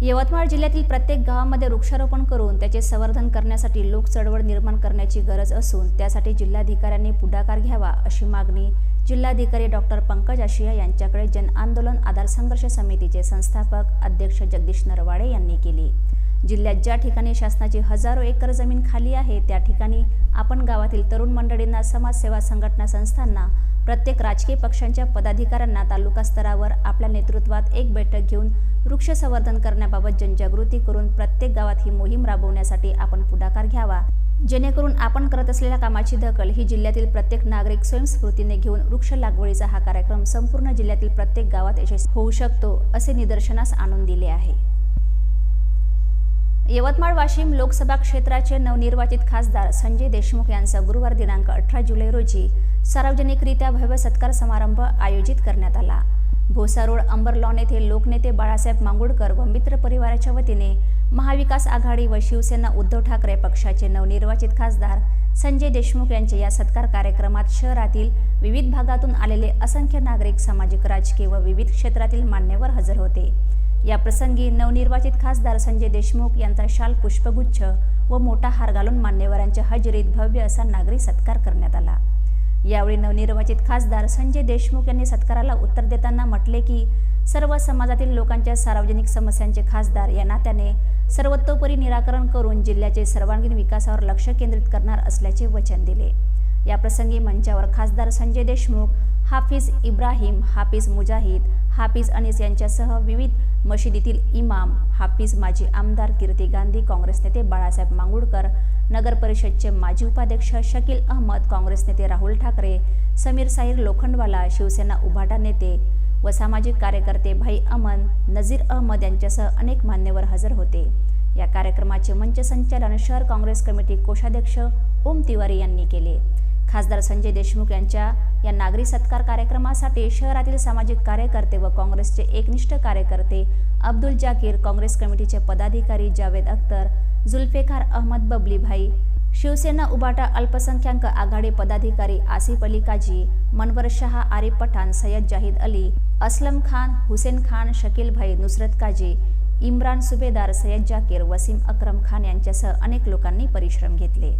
यवतमाळ जिल्ह्यातील प्रत्येक गावामध्ये वृक्षारोपण करून त्याचे संवर्धन करण्यासाठी लोक चळवळ निर्माण करण्याची गरज असून त्यासाठी जिल्हाधिकाऱ्यांनी पुढाकार घ्यावा अशी मागणी जिल्हाधिकारी डॉक्टर पंकज आशिया यांच्याकडे जन आंदोलन आधार संघर्ष समितीचे संस्थापक अध्यक्ष जगदीश नरवाडे यांनी केली. जिल्ह्यात ज्या ठिकाणी शासनाची हजारो एकर जमीन खाली आहे त्या ठिकाणी आपण गावातील तरुण मंडळींना समाजसेवा संघटना संस्थांना प्रत्येक राजकीय पक्षांच्या पदाधिकाऱ्यांना तालुका स्तरावर आपल्या नेतृत्वात एक बैठक घेऊन वृक्ष संवर्धन करण्याबाबत जनजागृती करून प्रत्येक गावात ही मोहीम राबवण्यासाठी आपण पुढाकार घ्यावा. जेणेकरून आपण करत असलेल्या कामाची दखल ही जिल्ह्यातील प्रत्येक नागरिक स्वयंस्फूर्तीने घेऊन वृक्ष लागवडीचा हा कार्यक्रम संपूर्ण जिल्ह्यातील प्रत्येक गावात यशस्वी होऊ शकतो असे निदर्शनास आणून दिले आहे. यवतमाळ वाशिम लोकसभा क्षेत्राचे नवनिर्वाचित खासदार संजय देशमुख यांचा गुरुवार दिनांक अठरा जुलै रोजी सार्वजनिकरित्या भव्य सत्कार समारंभ आयोजित करण्यात आला. भोसा रोड अंबर लॉन येथे लोकनेते बाळासाहेब मांगुडकर व मित्र परिवाराच्या वतीने महाविकास आघाडी व शिवसेना उद्धव ठाकरे पक्षाचे नवनिर्वाचित खासदार संजय देशमुख यांच्या या सत्कार कार्यक्रमात शहरातील विविध भागातून आलेले असंख्य नागरिक सामाजिक राजकीय व विविध क्षेत्रातील मान्यवर हजर होते. या प्रसंगी नवनिर्वाचित खासदार संजय देशमुख यांचा शाल पुष्पगुच्छ व मोठा हार घालून मान्यवरांच्या हजेरीत भव्य असा नागरी सत्कार करण्यात आला. यावेळी नवनिर्वाचित खासदार संजय देशमुख यांनी सत्काराला उत्तर देताना म्हटले की सर्व समाजातील लोकांच्या सार्वजनिक समस्यांचे खासदार या नात्याने सर्वतोपरी निराकरण करून जिल्ह्याचे सर्वांगीण विकासावर लक्ष केंद्रित करणार असल्याचे वचन दिले. याप्रसंगी मंचावर खासदार संजय देशमुख हाफिज इब्राहिम हाफिज मुजाहिद हाफिज अनिस यांच्यासह विविध मशिदीतील इमाम हाफिज माजी आमदार कीर्ती गांधी काँग्रेस नेते बाळासाहेब मांगुडकर नगर परिषदचे माजी उपाध्यक्ष शकील अहमद काँग्रेस नेते राहुल ठाकरे समीर साहिर लोखंडवाला शिवसेना उभाटा नेते व सामाजिक कार्यकर्ते भाई अमन नझीर अहमद यांच्यासह अनेक मान्यवर हजर होते. या कार्यक्रमाचे मंच संचालन शहर काँग्रेस कमिटी कोषाध्यक्ष ओम तिवारी यांनी केले. खासदार संजय देशमुख यांच्या या नागरी सत्कार कार्यक्रमासाठी शहरातील सामाजिक कार्यकर्ते व काँग्रेसचे एकनिष्ठ कार्यकर्ते अब्दुल जाकीर काँग्रेस कमिटीचे पदाधिकारी जावेद अख्तर जुल्फेखार अहमद बबलीभाई शिवसेना उबाटा अल्पसंख्याक आघाडी पदाधिकारी आसिफ अली काजी मनवर शहा आरिफ पठाण सय्यद जाहिद अली असलम खान हुसेन खान शकील भाई नुसरत काजी इम्रान सुभेदार सय्यद जाकीर वसीम अक्रम खान यांच्यासह अनेक लोकांनी परिश्रम घेतले.